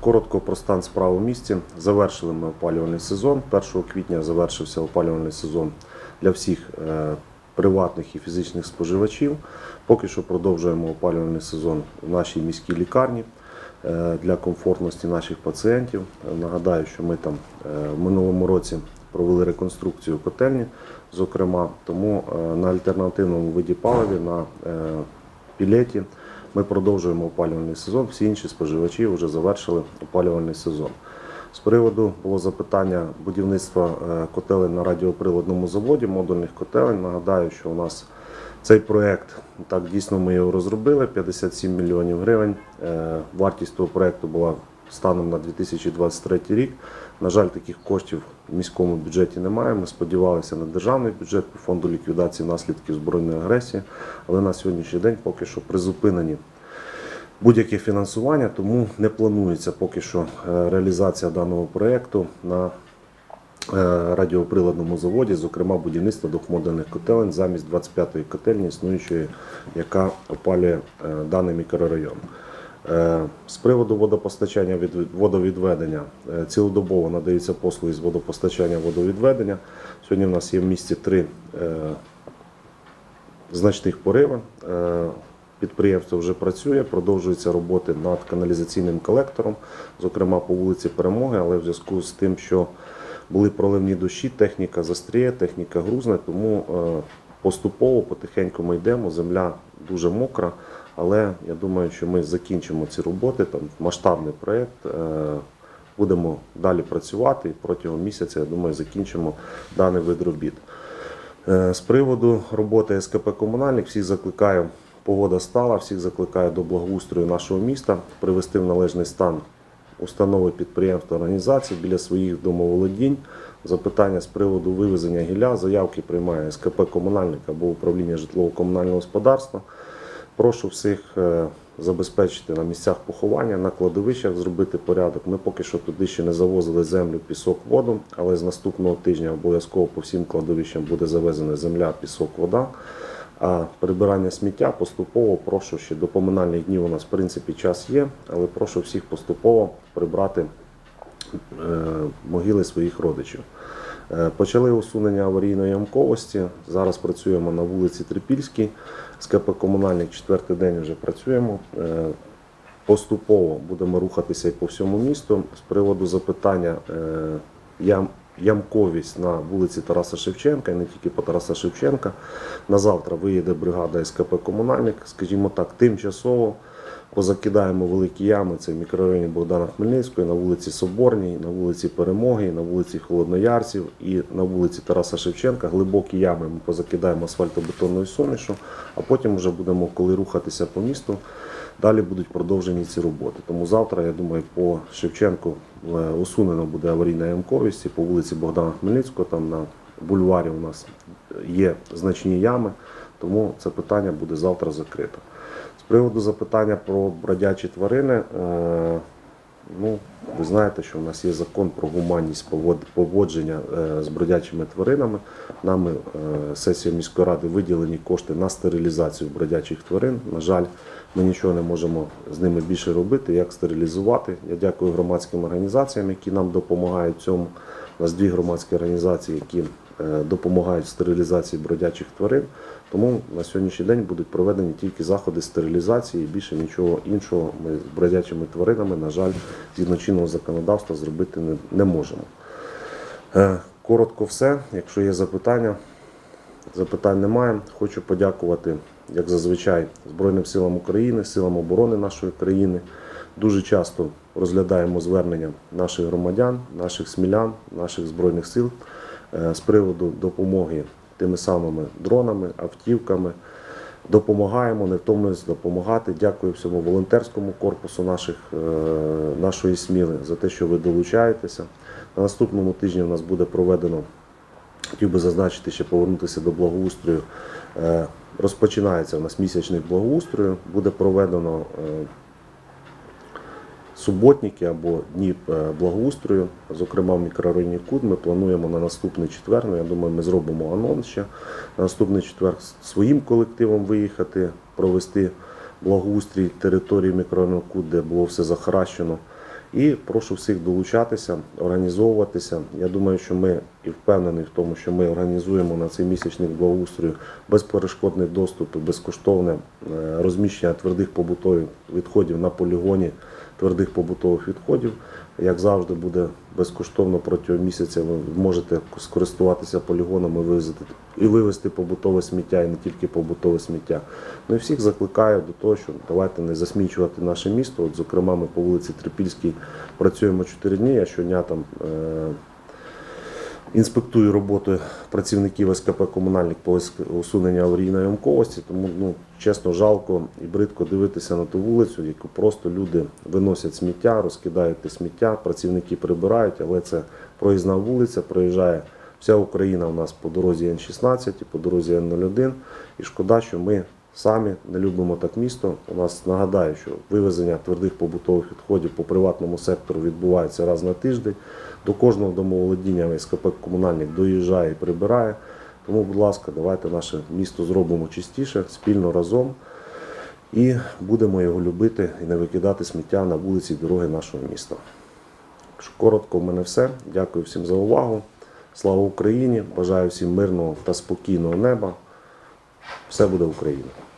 Коротко про стан справ у місті. Завершили ми опалювальний сезон. 1 квітня завершився опалювальний сезон для всіх е, приватних і фізичних споживачів. Поки що продовжуємо опалювальний сезон в нашій міській лікарні е, для комфортності наших пацієнтів. Нагадаю, що ми там е, в минулому році провели реконструкцію котельні, зокрема, тому на альтернативному виді паливі на пілеті ми продовжуємо опалювальний сезон. Всі інші споживачі вже завершили опалювальний сезон. З приводу було запитання будівництва е, котелень на радіоприладному заводі, модульних котелень. Нагадаю, що у нас цей проєкт, так дійсно ми його розробили, 57 мільйонів гривень. Е, Вартість того проєкту була станом на 2023 рік. На жаль, таких коштів в міському бюджеті немає. Ми сподівалися на державний бюджет по фонду ліквідації наслідків збройної агресії, але на сьогоднішній день поки що призупинені будь-яке фінансування, тому не планується поки що е, реалізація даного проєкту на е, радіоприладному заводі, зокрема будівництво двохмодульних котелень замість 25-ї котельні, існуючої, яка опалює е, даний мікрорайон. Е, З приводу водопостачання від водовідведення е, цілодобово надаються послуги з водопостачання водовідведення. Сьогодні в нас є в місті три е, значних пориви. Підприємство вже працює, продовжуються роботи над каналізаційним колектором, зокрема по вулиці Перемоги, але в зв'язку з тим, що були проливні дощі, техніка застріє, техніка грузне, тому поступово, потихеньку ми йдемо. Земля дуже мокра, але я думаю, що ми закінчимо ці роботи. Там масштабний проєкт. е, Будемо далі працювати і протягом місяця, я думаю, закінчимо даний вид робіт. Е, З приводу роботи СКП Комунальник всіх закликаю, погода стала, всіх закликаю до благоустрою нашого міста, привести в належний стан установи підприємства організацій біля своїх домоволодінь. Запитання з приводу вивезення гілля, заявки приймає СКП Комунальник або управління житлово-комунального господарства. Прошу всіх е, забезпечити на місцях поховання, на кладовищах зробити порядок. Ми поки що туди ще не завозили землю, пісок, воду, але з наступного тижня обов'язково по всім кладовищам буде завезена земля, пісок, вода. А прибирання сміття поступово прошу ще до поминальних днів у нас в принципі час є, але прошу всіх поступово прибрати е, могили своїх родичів. Е, Почали усунення аварійної ямковості. Зараз працюємо на вулиці Трипільській. З КП Комунальник четвертий день вже працюємо. Е, Поступово будемо рухатися і по всьому місту. З приводу запитання е, ям, ямковість на вулиці Тараса Шевченка, і не тільки по Тараса Шевченка. На завтра виїде бригада СКП Комунальник, скажімо так, тимчасово позакидаємо великі ями. Це в мікрорайоні Богдана Хмельницького, на вулиці Соборній, на вулиці Перемоги, на вулиці Холодноярців і на вулиці Тараса Шевченка. Глибокі ями ми позакидаємо асфальтобетонною сумішу, а потім вже будемо, коли рухатися по місту. Далі будуть продовжені ці роботи. Тому завтра, я думаю, по Шевченку е, усунено буде аварійна ямковість і по вулиці Богдана Хмельницького, там на бульварі у нас є значні ями, тому це питання буде завтра закрито. З приводу запитання про бродячі тварини, е, ну, ви знаєте, що в нас є закон про гуманність повод- поводження е, з бродячими тваринами. Нами е, сесія міської ради виділені кошти на стерилізацію бродячих тварин. На жаль, ми нічого не можемо з ними більше робити, як стерилізувати. Я дякую громадським організаціям, які нам допомагають в цьому. У нас дві громадські організації, які допомагають в стерилізації бродячих тварин. Тому на сьогоднішній день будуть проведені тільки заходи стерилізації, більше нічого іншого ми з бродячими тваринами, на жаль, згідно чинного законодавства зробити не, можемо. Е, Коротко все. Якщо є запитання, запитань немає. Хочу подякувати, як зазвичай, Збройним силам України, силам оборони нашої країни. Дуже часто розглядаємо звернення наших громадян, наших смілян, наших збройних сил е, з приводу допомоги тими самими дронами, автівками. Допомагаємо, не втомлюємося допомагати. Дякую всьому волонтерському корпусу наших, е, нашої сміли за те, що ви долучаєтеся. На наступному тижні у нас буде проведено Хотів би зазначити, ще повернутися до благоустрою. Е, Розпочинається у нас місячний благоустрою. Буде проведено е, суботники або дні е, благоустрою. Зокрема, в мікрорайоні Куд ми плануємо на наступний четвер. Ну, я думаю, ми зробимо анонс ще на наступний четвер своїм колективом виїхати, провести благоустрій території мікрорайону Куд, де було все захаращено. І прошу всіх долучатися, організовуватися. Я думаю, що ми і впевнений в тому, що ми організуємо на цей місячник благоустрою безперешкодний доступ і безкоштовне е, розміщення твердих побутових відходів на полігоні твердих побутових відходів. Як завжди, буде безкоштовно протягом місяця. Ви можете скористуватися полігонами, вивезти, і вивезти побутове сміття, і не тільки побутове сміття. Ну і всіх закликаю до того, що давайте не засмічувати наше місто. От, зокрема, ми по вулиці Трипільській працюємо 4 дні. Я щодня там. Інспектую роботу працівників СКП комунальник по усуненню аварійної ямковості, тому ну чесно жалко і бридко дивитися на ту вулицю, яку просто люди виносять сміття, розкидають те сміття, працівники прибирають, але це проїзна вулиця, проїжджає вся Україна у нас по дорозі Н16 і по дорозі Н01. І шкода, що ми самі не любимо так місто. У нас нагадаю, що вивезення твердих побутових відходів по приватному сектору відбувається раз на тиждень. До кожного домоволодіння СКП комунальник доїжджає і прибирає. Тому, будь ласка, давайте наше місто зробимо чистіше спільно разом і будемо його любити і не викидати сміття на вулиці дороги нашого міста. Коротко, в мене все. Дякую всім за увагу. Слава Україні! Бажаю всім мирного та спокійного неба. Все буде Україна!